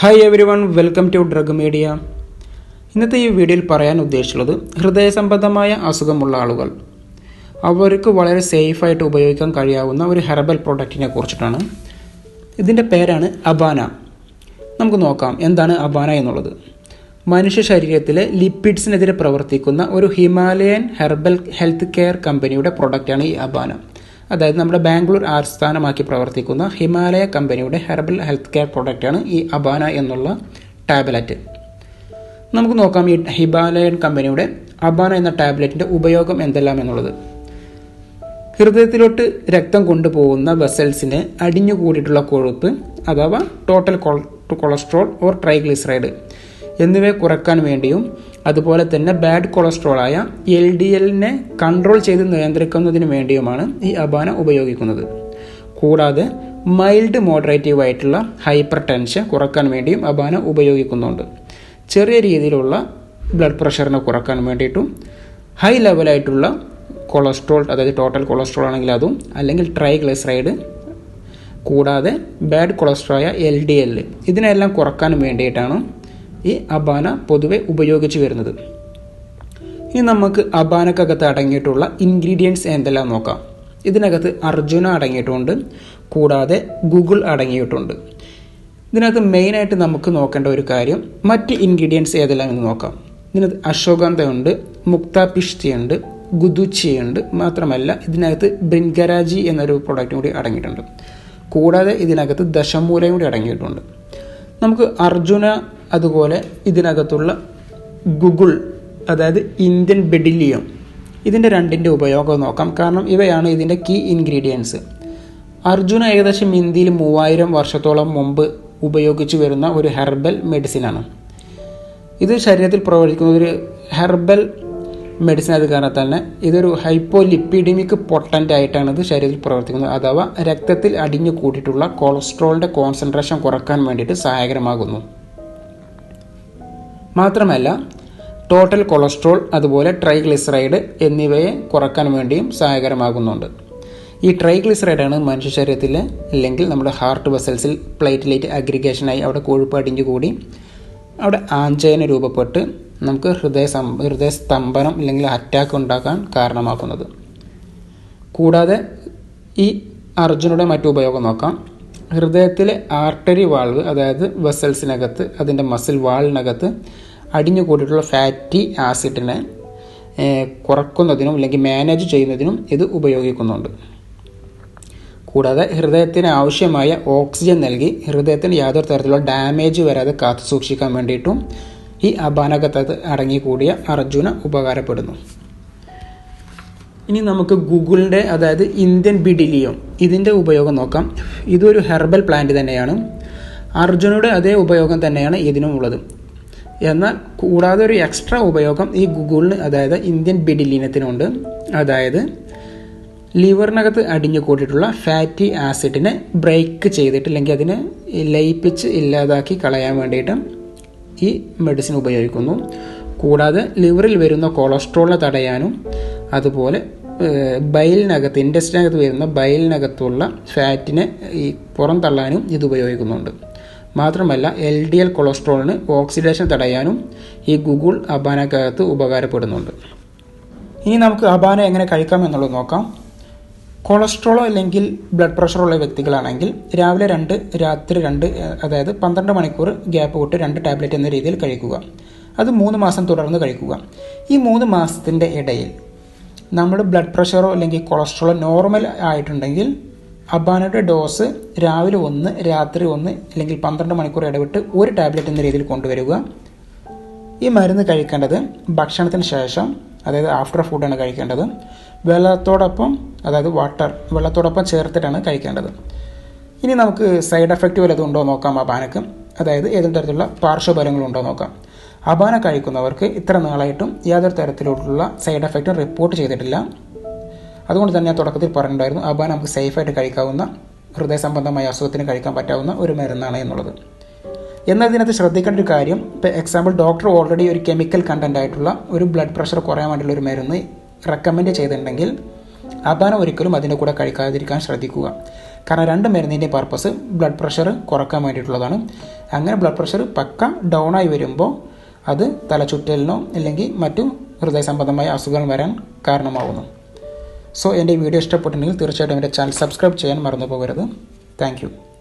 Hi everyone welcome to drug media ഇന്നത്തെ ഈ വീഡിയോയിൽ പറയാൻ ഉദ്ദേശിച്ചുള്ളത് ഹൃദയ സംബന്ധമായ അസുഖമുള്ള ആളുകൾ. അവർക്ക് വളരെ സേഫായിട്ട് ഉപയോഗിക്കാൻ കഴിയാവുന്ന ഒരു ഹെർബൽ പ്രോഡക്റ്റിനെ കുറിച്ചിട്ടാണ്. ഇതിന്റെ പേരാണ് അബാന നമുക്ക് നോക്കാം എന്താണ് അബാന എന്നുള്ളത്. മനുഷ്യ ശരീരത്തിലെ ലിപ്പിഡ്സിനെതിരെ പ്രവർത്തിക്കുന്ന ഒരു ഹിമാലയൻ ഹെർബൽ ഹെൽത്ത് കെയർ കമ്പനിയുടെ പ്രൊഡക്റ്റാണ് ഈ അബാന അതായത് നമ്മുടെ ബാംഗ്ലൂർ ആസ്ഥാനമാക്കി പ്രവർത്തിക്കുന്ന ഹിമാലയ കമ്പനിയുടെ ഹെർബൽ ഹെൽത്ത് കെയർ പ്രൊഡക്റ്റാണ് ഈ അബാന എന്നുള്ള ടാബ്ലറ്റ്. നമുക്ക് നോക്കാം ഈ ഹിമാലയൻ കമ്പനിയുടെ അബാന എന്ന ടാബ്ലറ്റിന്റെ ഉപയോഗം എന്തെല്ലാം എന്നുള്ളത്. ഹൃദയത്തിലോട്ട് രക്തം കൊണ്ടുപോകുന്ന വെസൽസിന് അടിഞ്ഞുകൂടിയിട്ടുള്ള കൊഴുപ്പ് അഥവാ ടോട്ടൽ കൊളസ്ട്രോൾ ഓർ ട്രൈഗ്ലിസറൈഡ് എന്നിവയെ കുറയ്ക്കാൻ വേണ്ടിയും അതുപോലെ തന്നെ ബാഡ് കൊളസ്ട്രോളായ എൽ ഡി എല്ലിനെ കൺട്രോൾ ചെയ്ത് നിയന്ത്രിക്കുന്നതിന് വേണ്ടിയുമാണ് ഈ അബാന ഉപയോഗിക്കുന്നത്. കൂടാതെ മൈൽഡ് മോഡറേറ്റീവ് ആയിട്ടുള്ള ഹൈപ്പർ ടെൻഷൻ കുറയ്ക്കാൻ വേണ്ടിയും അബാന ഉപയോഗിക്കുന്നുണ്ട്. ചെറിയ രീതിയിലുള്ള ബ്ലഡ് പ്രഷറിനെ കുറയ്ക്കാൻ വേണ്ടിയിട്ടും ഹൈ ലെവലായിട്ടുള്ള കൊളസ്ട്രോൾ അതായത് ടോട്ടൽ കൊളസ്ട്രോൾ ആണെങ്കിൽ അതും അല്ലെങ്കിൽ ട്രൈഗ്ലിസറൈഡ് കൂടാതെ ബാഡ് കൊളസ്ട്രോളായ എൽ ഡി എൽ ഇതിനെല്ലാം കുറയ്ക്കാൻ വേണ്ടിയിട്ടാണ് ഈ അബാന പൊതുവെ ഉപയോഗിച്ചു വരുന്നത്. ഇനി നമുക്ക് അബാനക്കകത്ത് അടങ്ങിയിട്ടുള്ള ഇൻഗ്രീഡിയൻസ് എന്തെല്ലാം നോക്കാം. ഇതിനകത്ത് അർജുന അടങ്ങിയിട്ടുണ്ട് കൂടാതെ ഗൂഗിൾ അടങ്ങിയിട്ടുണ്ട്. ഇതിനകത്ത് മെയിനായിട്ട് നമുക്ക് നോക്കേണ്ട ഒരു കാര്യം മറ്റ് ഇൻഗ്രീഡിയൻസ് ഏതെല്ലാം എന്ന് നോക്കാം. ഇതിനകത്ത് അശോകന്ധയുണ്ട് മുക്താപിഷ്തിയുണ്ട് ഗുദുച്ചിയുണ്ട് മാത്രമല്ല ഇതിനകത്ത് ബെൻഗരാജി എന്നൊരു പ്രൊഡക്റ്റും കൂടി അടങ്ങിയിട്ടുണ്ട്. കൂടാതെ ഇതിനകത്ത് ദശമൂലയും കൂടി അടങ്ങിയിട്ടുണ്ട്. നമുക്ക് അർജുന അതുപോലെ ഇതിനകത്തുള്ള ഗുഗിൾ അതായത് ഇന്ത്യൻ ബെഡിലിയം. ഇതിന്റെ രണ്ടിന്റെ ഉപയോഗം നോക്കാം. കാരണം ഇവയാണ് ഇതിന്റെ കീ ഇൻഗ്രീഡിയൻസ് അർജുന ഏകദേശം ഇന്ത്യയിൽ മൂവായിരം വർഷത്തോളം മുമ്പ് ഉപയോഗിച്ചു വരുന്ന ഒരു ഹെർബൽ മെഡിസിനാണ് ഇത് ശരീരത്തിൽ പ്രവർത്തിക്കുന്ന ഒരു ഹെർബൽ മെഡിസിൻ അത് കാരണം തന്നെ ഇതൊരു ഹൈപ്പോലിപ്പിഡിമിക് പൊട്ടന്റ് ആയിട്ടാണ് ഇത് ശരീരത്തിൽ പ്രവർത്തിക്കുന്നത്. അഥവാ രക്തത്തിൽ അടിഞ്ഞു കൂട്ടിയിട്ടുള്ള കൊളസ്ട്രോളിന്റെ കോൺസെൻട്രേഷൻ കുറയ്ക്കാൻ വേണ്ടിയിട്ട് സഹായകരമാകുന്നു. മാത്രമല്ല ടോട്ടൽ കൊളസ്ട്രോൾ അതുപോലെ ട്രൈഗ്ലിസറൈഡ് എന്നിവയെ കുറയ്ക്കാൻ വേണ്ടിയും സഹായകരമാകുന്നുണ്ട്. ഈ ട്രൈഗ്ലിസറൈഡാണ് മനുഷ്യ ശരീരത്തിൽ അല്ലെങ്കിൽ നമ്മുടെ ഹാർട്ട് വെസൽസിൽ പ്ലേറ്റ്ലേറ്റ് അഗ്രിഗേഷനായി അവിടെ കൊഴുപ്പ് അടിഞ്ഞു കൂടി അവിടെ ആഞ്ചയന രൂപപ്പെട്ട് നമുക്ക് ഹൃദയ ഹൃദയ സ്തംഭനം അല്ലെങ്കിൽ അറ്റാക്ക് ഉണ്ടാക്കാൻ കാരണമാക്കുന്നത് കൂടാതെ ഈ അർജുനയുടെ മറ്റു ഉപയോഗം നോക്കാം. ഹൃദയത്തിലെ ആർട്ടറി വാൾവ് അതായത് വെസൽസിനകത്ത് അതിന്റെ മസിൽ വാളിനകത്ത് അടിഞ്ഞു കൂടിയിട്ടുള്ള ഫാറ്റി ആസിഡിനെ കുറക്കുന്നതിനും അല്ലെങ്കിൽ മാനേജ് ചെയ്യുന്നതിനും ഇത് ഉപയോഗിക്കുന്നുണ്ട്. കൂടാതെ ഹൃദയത്തിന് ആവശ്യമായ ഓക്സിജൻ നൽകി ഹൃദയത്തിന് യാതൊരു തരത്തിലുള്ള ഡാമേജ് വരാതെ കാത്തു സൂക്ഷിക്കാൻ വേണ്ടിയിട്ടും ഈ അപാനകത്ത് അടങ്ങിക്കൂടിയ അർജുന ഉപകാരപ്പെടുന്നു. ഇനി നമുക്ക് ഗൂഗിളിന്റെ അതായത് ഇന്ത്യൻ ബിഡിലിയം ഇതിന്റെ ഉപയോഗം നോക്കാം. ഇതൊരു ഹെർബൽ പ്ലാന്റ് തന്നെയാണ്. അർജുനയുടെ അതേ ഉപയോഗം തന്നെയാണ് ഇതിനും ഉള്ളത്. എന്നാൽ കൂടാതെ ഒരു എക്സ്ട്രാ ഉപയോഗം ഈ ഗൂഗിളിന് അതായത് ഇന്ത്യൻ ബിഡിലിനത്തിനുണ്ട്. അതായത് ലിവറിനകത്ത് അടിഞ്ഞു കൂട്ടിയിട്ടുള്ള ഫാറ്റി ആസിഡിനെ ബ്രേക്ക് ചെയ്തിട്ട് അല്ലെങ്കിൽ അതിനെ ലയിപ്പിച്ച് ഇല്ലാതാക്കി കളയാൻ വേണ്ടിയിട്ട് ഈ മെഡിസിൻ ഉപയോഗിക്കുന്നു. കൂടാതെ ലിവറിൽ വരുന്ന കൊളസ്ട്രോളിനെ തടയാനും അതുപോലെ ബയലിനകത്ത് ഇൻഡസ്ട്രിനകത്ത് വരുന്ന ബയലിനകത്തുള്ള ഫാറ്റിനെ ഈ പുറം തള്ളാനും ഇത് ഉപയോഗിക്കുന്നുണ്ട്. മാത്രമല്ല എൽ ഡി എൽ കൊളസ്ട്രോളിന് ഓക്സിഡേഷൻ തടയാനും ഈ ഗുഗുൾ അബാനക്കകത്ത് ഉപകാരപ്പെടുന്നുണ്ട്. ഇനി നമുക്ക് അബാന എങ്ങനെ കഴിക്കാം എന്നുള്ളത് നോക്കാം. കൊളസ്ട്രോളോ അല്ലെങ്കിൽ ബ്ലഡ് പ്രഷറോ ഉള്ള വ്യക്തികളാണെങ്കിൽ രാവിലെ രണ്ട് രാത്രി രണ്ട് അതായത് പന്ത്രണ്ട് മണിക്കൂർ ഗ്യാപ്പ് വിട്ട് രണ്ട് ടാബ്ലറ്റ് എന്ന രീതിയിൽ കഴിക്കുക. അത് മൂന്ന് മാസം തുടർന്ന് കഴിക്കുക. ഈ മൂന്ന് മാസത്തിന്റെ ഇടയിൽ നമ്മുടെ ബ്ലഡ് പ്രഷറോ അല്ലെങ്കിൽ കൊളസ്ട്രോളോ നോർമൽ ആയിട്ടുണ്ടെങ്കിൽ അബാനയുടെ ഡോസ് രാവിലെ ഒന്ന് രാത്രി ഒന്ന് അല്ലെങ്കിൽ പന്ത്രണ്ട് മണിക്കൂർ ഇടവിട്ട് ഒരു ടാബ്ലറ്റ് എന്ന രീതിയിൽ കൊണ്ടുവരിക. ഈ മരുന്ന് കഴിക്കേണ്ടത് ഭക്ഷണത്തിന് ശേഷം അതായത് ആഫ്റ്റർ ഫുഡാണ് കഴിക്കേണ്ടത്. വെള്ളത്തോടൊപ്പം അതായത് വാട്ടർ വെള്ളത്തോടൊപ്പം ചേർത്തിട്ടാണ് കഴിക്കേണ്ടത്. ഇനി നമുക്ക് സൈഡ് എഫക്റ്റ് വല്ലതും ഉണ്ടോ നോക്കാം അബാനക്ക്. അതായത് ഏതെങ്കിലും തരത്തിലുള്ള പാർശ്വഫലങ്ങളുണ്ടോ നോക്കാം. അബാന കഴിക്കുന്നവർക്ക് ഇത്ര നാളായിട്ടും യാതൊരു തരത്തിലുള്ള സൈഡ് എഫക്റ്റും റിപ്പോർട്ട് ചെയ്തിട്ടില്ല. അതുകൊണ്ട് തന്നെ ഞാൻ തുടക്കത്തിൽ പറഞ്ഞിട്ടുണ്ടായിരുന്നു അബാന നമുക്ക് സേഫായിട്ട് കഴിക്കാവുന്ന ഹൃദയ സംബന്ധമായ അസുഖത്തിന് കഴിക്കാൻ പറ്റാവുന്ന ഒരു മരുന്നാണ് എന്നുള്ളത്. എന്നാൽ ഇതിനകത്ത് ശ്രദ്ധിക്കേണ്ട ഒരു കാര്യം ഇപ്പോൾ എക്സാമ്പിൾ ഡോക്ടർ ഓൾറെഡി ഒരു കെമിക്കൽ കണ്ടന്റ് ആയിട്ടുള്ള ഒരു ബ്ലഡ് പ്രഷർ കുറയാൻ വേണ്ടിയുള്ള ഒരു മരുന്ന് റെക്കമെൻഡ് ചെയ്തിട്ടുണ്ടെങ്കിൽ അബാന ഒരിക്കലും അതിന്റെ കൂടെ കഴിക്കാതിരിക്കാൻ ശ്രദ്ധിക്കുക. കാരണം രണ്ട് മരുന്നിന്റെ പർപ്പസ് ബ്ലഡ് പ്രഷർ കുറയ്ക്കാൻ വേണ്ടിയിട്ടുള്ളതാണ്. അങ്ങനെ ബ്ലഡ് പ്രഷർ പക്ക ഡൗൺ ആയി വരുമ്പോൾ അത് തലചുറ്റലിനോ അല്ലെങ്കിൽ മറ്റു ഹൃദയ സംബന്ധമായ അസുഖങ്ങൾ വരാൻ കാരണമാവുന്നു. സോ എന്റെ വീഡിയോ ഇഷ്ടപ്പെട്ടിട്ടുണ്ടെങ്കിൽ തീർച്ചയായിട്ടും എന്റെ ചാനൽ സബ്സ്ക്രൈബ് ചെയ്യാൻ മറന്നു പോകരുത്. താങ്ക്